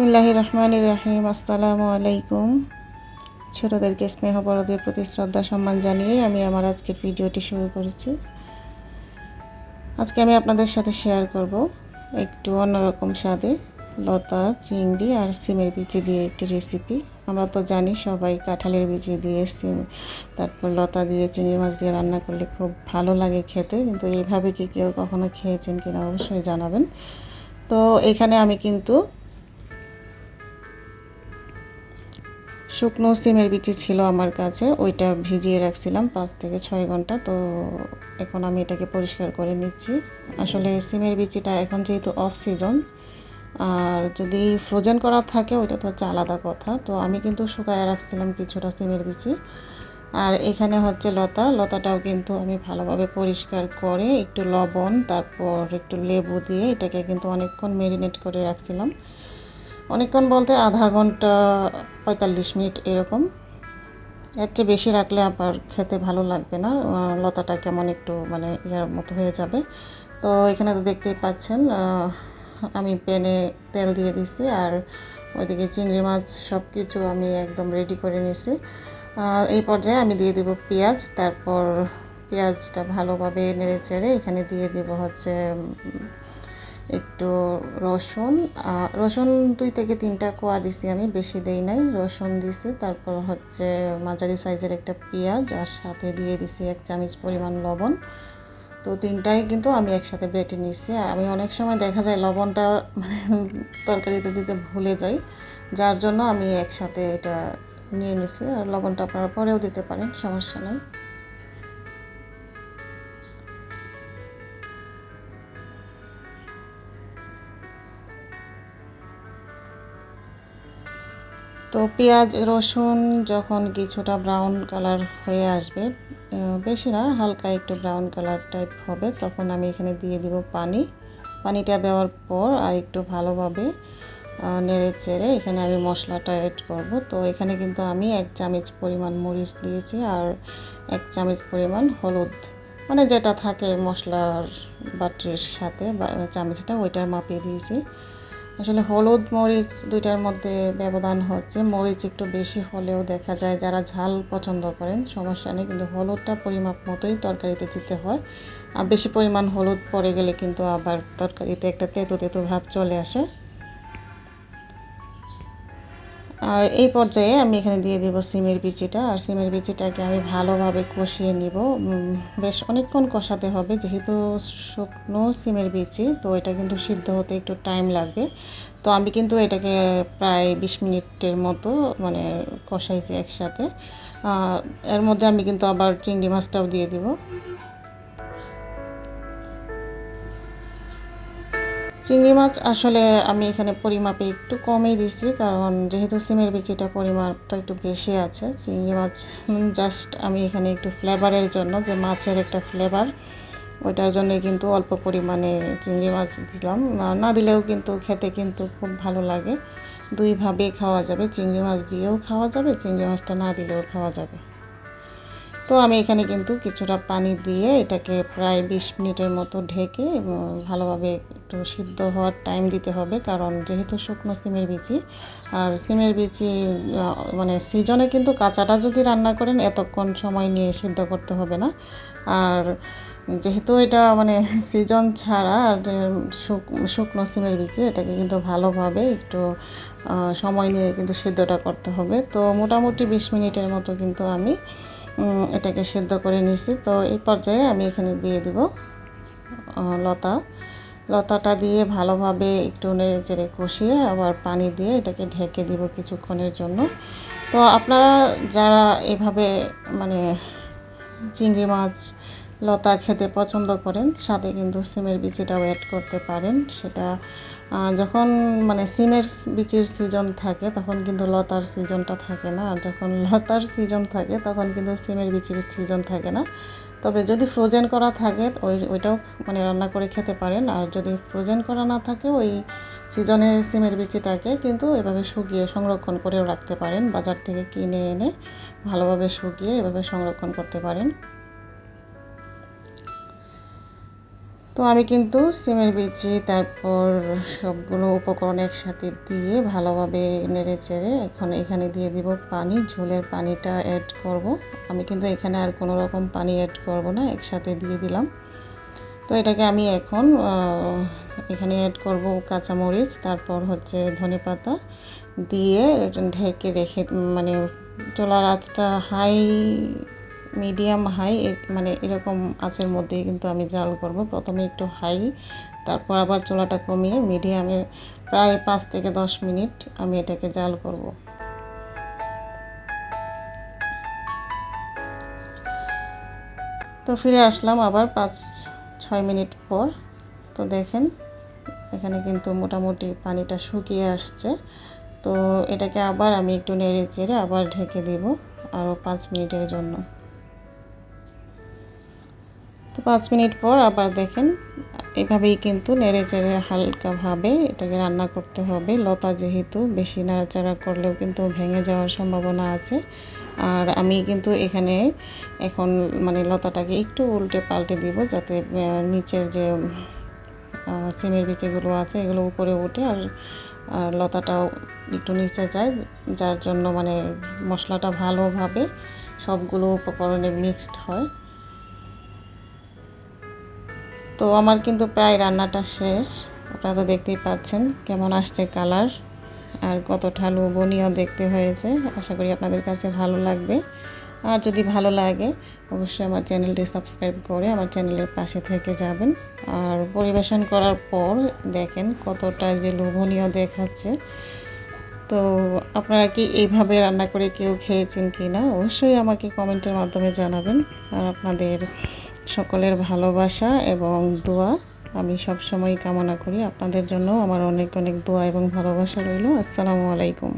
বিসমিল্লাহ রহমান রাহিম। আসসালামু আলাইকুম। ছোটোদেরকে স্নেহ, বড়দের প্রতি শ্রদ্ধা, সম্মান জানিয়ে আমি আমার আজকের ভিডিওটি শুরু করেছি। আজকে আমি আপনাদের সাথে শেয়ার করব একটু অন্যরকম স্বাদে লতা, চিংড়ি আর সিমের বিচি দিয়ে একটি রেসিপি আমরা তো জানি সবাই কাঁঠালের বিচি দিয়ে সিম, তারপর লতা দিয়ে চিংড়ি মাছ দিয়ে রান্না করলে খুব ভালো লাগে খেতে, কিন্তু এইভাবে কি কেউ কখনো খেয়েছেন কিনা অবশ্যই জানাবেন। তো এখানে আমি কিন্তু শুকনো সিমের বিচি ছিল আমার কাছে, ওইটা ভিজিয়ে রাখছিলাম পাঁচ থেকে ছয় ঘণ্টা। তো এখন আমি এটাকে পরিষ্কার করে নিচ্ছি। আসলে সিমের বিচিটা এখন যেহেতু অফ সিজন আর যদি ফ্রোজেন করা থাকে, ওইটা তো হচ্ছে আলাদা কথা। তো আমি কিন্তু শুকায় রাখছিলাম কিছুটা সিমের বিচি। আর এখানে হচ্ছে লতা। লতাটাও কিন্তু আমি ভালোভাবে পরিষ্কার করে একটু লবণ, তারপর একটু লেবু দিয়ে এটাকে কিন্তু অনেকক্ষণ মেরিনেট করে রাখছিলাম। অনেকক্ষণ বলতে আধা ঘণ্টা পঁয়তাল্লিশ মিনিট এরকম। এর চেয়ে বেশি রাখলে আবার খেতে ভালো লাগবে না। লতাটা কেমন একটু মানে ইয়ার মতো হয়ে যাবে। তো এখানে তো দেখতেই পাচ্ছেন আমি প্যানে তেল দিয়ে দিছি আর ওইদিকে চিংড়ি মাছ সব কিছু আমি একদম রেডি করে নিছি। এই পর্যায়ে আমি দিয়ে দিব পেঁয়াজ, তারপর পেঁয়াজটা ভালোভাবে নেড়ে চেড়ে এখানে দিয়ে দিব হচ্ছে একটু রসুন রসুন দুই থেকে তিনটা কোয়া দিছি আমি, বেশি দেই নাই। রসুন দিছি, তারপর হচ্ছে মাঝারি সাইজের একটা পেঁয়াজ আর সাথে দিয়ে দিছি এক চামচ পরিমাণ লবণ। তো তিনটাই কিন্তু আমি একসাথে বেটে নিচ্ছি আমি অনেক সময় দেখা যায় লবণটা মানে তরকারিতে দিতে ভুলে যাই, যার জন্য আমি একসাথে এটা নিয়ে নিছি। আর লবণটা আপনারা পরেও দিতে পারেন, সমস্যা নেই। তো পেঁয়াজ, রসুন যখন কিছুটা ব্রাউন কালার হয়ে আসবে বেশি না, হালকা একটু ব্রাউন কালার টাইপ হবে, তখন আমি এখানে দিয়ে দিব পানি। পানিটা দেওয়ার পর আর একটু ভালোভাবে নেড়ে চেড়ে এখানে আমি মশলাটা অ্যাড করব। তো এখানে কিন্তু আমি এক চামচ পরিমাণ মরিচ দিয়েছি আর এক চামচ পরিমাণ হলুদ। মানে যেটা থাকে মশলার বাটির সাথে বা চামচটা, ওইটার মাপিয়ে দিয়েছি। আসলে হলুদ মরিচ দুইটার মধ্যে ব্যবধান হচ্ছে। মরিচ একটু বেশি হলেও দেখা যায় যারা ঝাল পছন্দ করেন, সমস্যা নেই, কিন্তু হলুদটা পরিমাপ মতোই তরকারিতে দিতে হয়। আর বেশি পরিমাণ হলুদ পড়ে গেলে কিন্তু আবার তরকারিতে একটা তেতো তেতো ভাব চলে আসে। আর এই পর্যায়ে আমি এখানে দিয়ে দিব সিমের বিচিটা। আর সিমের বিচিটাকে আমি ভালোভাবে কষিয়ে নিব। বেশ অনেকক্ষণ কষাতে হবে, যেহেতু শুকনো সিমের বিচি, তো এটা কিন্তু সিদ্ধ হতে একটু টাইম লাগবে। তো আমি কিন্তু এটাকে প্রায় বিশ মিনিটের মতো মানে কষাইছি একসাথে। এর মধ্যে আমি কিন্তু আবার চিংড়ি মাছটাও দিয়ে দিব। চিংড়ি মাছ আসলে আমি এখানে পরিমাপে একটু কমই দিছি, কারণ যেহেতু সিমের বিচিটা পরিমাপটা একটু বেশি আছে, চিংড়ি মাছ জাস্ট আমি এখানে একটু ফ্লেভারের জন্য, যে মাছের একটা ফ্লেভার ওইটার জন্য কিন্তু অল্প পরিমাণে চিংড়ি মাছ দিলাম। না দিলেও কিন্তু খেতে কিন্তু খুব ভালো লাগে। দুইভাবে খাওয়া যাবে, চিংড়ি মাছ দিয়েও খাওয়া যাবে, চিংড়ি মাছটা না দিলেও খাওয়া যাবে। তো আমি এখানে কিন্তু কিছুটা পানি দিয়ে এটাকে প্রায় বিশ মিনিটের মতো ঢেকে ভালোভাবে একটু সিদ্ধ হওয়ার টাইম দিতে হবে, কারণ যেহেতু শুকনো সিমের বিচি, আর সিমের বিচি মানে সিজনে কিন্তু কাঁচাটা যদি রান্না করেন, এতক্ষণ সময় নিয়ে সিদ্ধ করতে হবে না। আর যেহেতু এটা মানে সিজন ছাড়া, আর শুকনো সিমের বিচি, এটাকে কিন্তু ভালোভাবে একটু সময় নিয়ে কিন্তু সিদ্ধটা করতে হবে। তো মোটামুটি বিশ মিনিটের মতো কিন্তু আমি এটাকে সেদ্ধ করে নিছি তো এই পর্যায়ে আমি এখানে দিয়ে দিব লতা। লতাটা দিয়ে ভালোভাবে একটু নেড়ে কষিয়ে আবার পানি দিয়ে এটাকে ঢেকে দিব কিছুক্ষণের জন্য। তো আপনারা যারা এভাবে মানে চিংড়ি মাছ, লতা খেতে পছন্দ করেন, সাথে কিন্তু সিমের বিচিটাও অ্যাড করতে পারেন। সেটা যখন মানে সিমের বিচির সিজন থাকে, তখন কিন্তু লতার সিজনটা থাকে না। আর যখন লতার সিজন থাকে, তখন কিন্তু সিমের বিচির সিজন থাকে না। তবে যদি ফ্রোজেন করা থাকে, ওই, ওইটাও মানে রান্না করে খেতে পারেন। আর যদি ফ্রোজেন করা না থাকে, ওই সিজনে সিমের বিচিটাকে কিন্তু এভাবে শুকিয়ে সংরক্ষণ করেও রাখতে পারেন। বাজার থেকে কিনে এনে ভালোভাবে শুকিয়ে এভাবে সংরক্ষণ করতে পারেন। তো আমি কিন্তু সিমের বিচি, তারপর সবগুলো উপকরণ একসাথে দিয়ে ভালোভাবে নেড়ে চেড়ে এখন এখানে দিয়ে দিব পানি, ঝোলের পানিটা অ্যাড করব। আমি কিন্তু এখানে আর কোনো রকম পানি অ্যাড করব না, একসাথে দিয়ে দিলাম। তো এটাকে আমি এখন এখানে অ্যাড করব কাঁচামরিচ, তারপর হচ্ছে ধনে পাতা দিয়ে ঢেকে রেখে মানে চুলার আঁচটা হাই মিডিয়াম, হাই মানে এরকম আঁচের মধ্যেই কিন্তু আমি জাল করব। প্রথমে একটু হাই, তারপর আবার চোলাটা কমিয়ে মিডিয়ামে প্রায় পাঁচ থেকে দশ মিনিট আমি এটাকে জাল করব। তো ফিরে আসলাম আবার পাঁচ, ছয় মিনিট পর। তো দেখেন, এখানে কিন্তু মোটামুটি পানিটা শুকিয়ে আসছে। তো এটাকে আবার আমি একটু নেড়ে চেড়ে আবার ঢেকে দিব আরও পাঁচ মিনিটের জন্য। তো পাঁচ মিনিট পর আবার দেখেন, এভাবেই কিন্তু নেড়ে চেড়ে হালকাভাবে এটাকে রান্না করতে হবে। লতা যেহেতু বেশি নাড়াচাড়া করলেও কিন্তু ভেঙে যাওয়ার সম্ভাবনা আছে। আর আমি কিন্তু এখানে এখন মানে লতাটাকে একটু উল্টে পাল্টে দিব যাতে নিচের যে সিমের বিচিগুলো আছে এগুলো উপরে উঠে আর আর লতাটাও একটু নিচে যায়, যার জন্য মানে মশলাটা ভালোভাবে সবগুলো উপকরণে মিক্সড হয়। তো আমার কিন্তু প্রায় রান্নাটা শেষ। আপনারা তো দেখতেই পাচ্ছেন কেমন আসছে কালার আর কতটা লোভনীয় দেখতে হয়েছে। আশা করি আপনাদের কাছে ভালো লাগবে। আর যদি ভালো লাগে, অবশ্যই আমার চ্যানেলটি সাবস্ক্রাইব করে আমার চ্যানেলের পাশে থেকে যাবেন। আর পরিবেশন করার পর দেখেন কতটা যে লোভনীয় দেখাচ্ছে। তো আপনারা কি এইভাবে রান্না করে কেউ খেয়েছেন কি না অবশ্যই আমাকে কমেন্টের মাধ্যমে জানাবেন। আর আপনাদের সকলের ভালোবাসা এবং দোয়া। আমি সব সময় কামনা করি আপনাদের জন্য। আমার অনেক অনেক দোয়া এবং ভালোবাসা রইল। আসসালামু আলাইকুম।